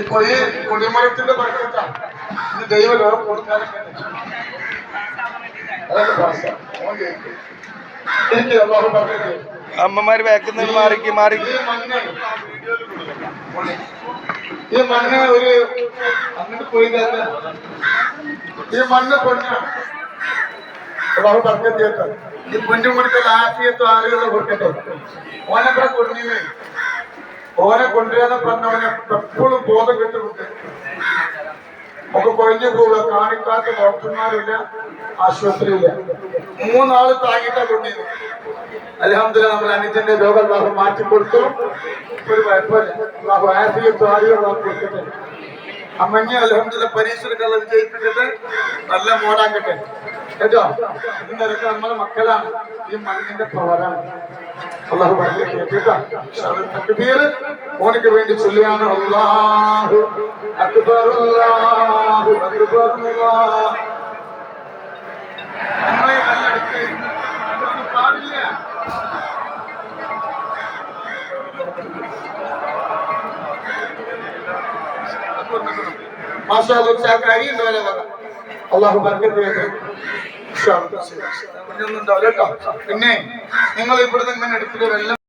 ഇപ്പൊ ഈ കൊടിമരത്തിന്റെ പഴക്കത്താ ഇത് ദൈവം ലോകം കൊടുക്കാനൊക്കെ അമ്മമാര് ബാക്കിൽ മാറിക്ക് മാറി ഈ മണ്ണ് ഒരു അങ്ങോട്ട് പോയി ഈ മണ്ണ് പൊന്നാണ് പറഞ്ഞത് കേട്ടോ. ഈ പൊന്നും കൊടുക്കൽ ആശയത്തും ആളുകളെ കൊടുക്കട്ടെ. ഓനൊക്കെ കൊണ്ടിന് ഓനെ കൊണ്ടുവരാന്ന് പറഞ്ഞവനെ എപ്പോഴും ബോധം കിട്ടുന്നുണ്ട് ഒക്കെ കൊഴിഞ്ഞു പോവുക. കാണിക്കാത്ത ഡോക്ടർമാരില്ല ആശുപത്രിയില്ല. മൂന്നാൾ താങ്ങിട്ടാ കൊണ്ടിരുന്നു അലഹമ്മദില്ല നമ്മൾ അനുജന്റെ രോഗം മാറ്റി കൊടുത്തു. ഒരു കുഴപ്പമില്ല. അമ്മഞ്ഞ അലഹമ്മദില്ല പരീക്ഷകളെ വിജയിപ്പിച്ചിട്ട് നല്ല മോനാക്കട്ടെ. കേട്ടോ? ഇതിനൊക്കെ നമ്മളെ മക്കളാണ്. ഈ മണ്ണിന്റെ പവറാണ്. അള്ളാഹു പറഞ്ഞിട്ട് കേട്ടോ തക്ബീർ മോനിക്ക് വേണ്ടി ചൊല്ലിയാണ് അള്ളാഹു അക്ബർ അല്ലാഹു അക്ബർ അല്ലാഹ് നമ്മളെ കല്ലെടുത്ത് അതൊന്നും പാടില്ല മാഷാ അല്ലാഹ് ചാക്ക അരിയുണ്ട് വരെ വക അള്ളാഹു പിന്നെ നിങ്ങൾ ഇവിടുന്ന് ഇങ്ങനെ എടുത്തിട്ട്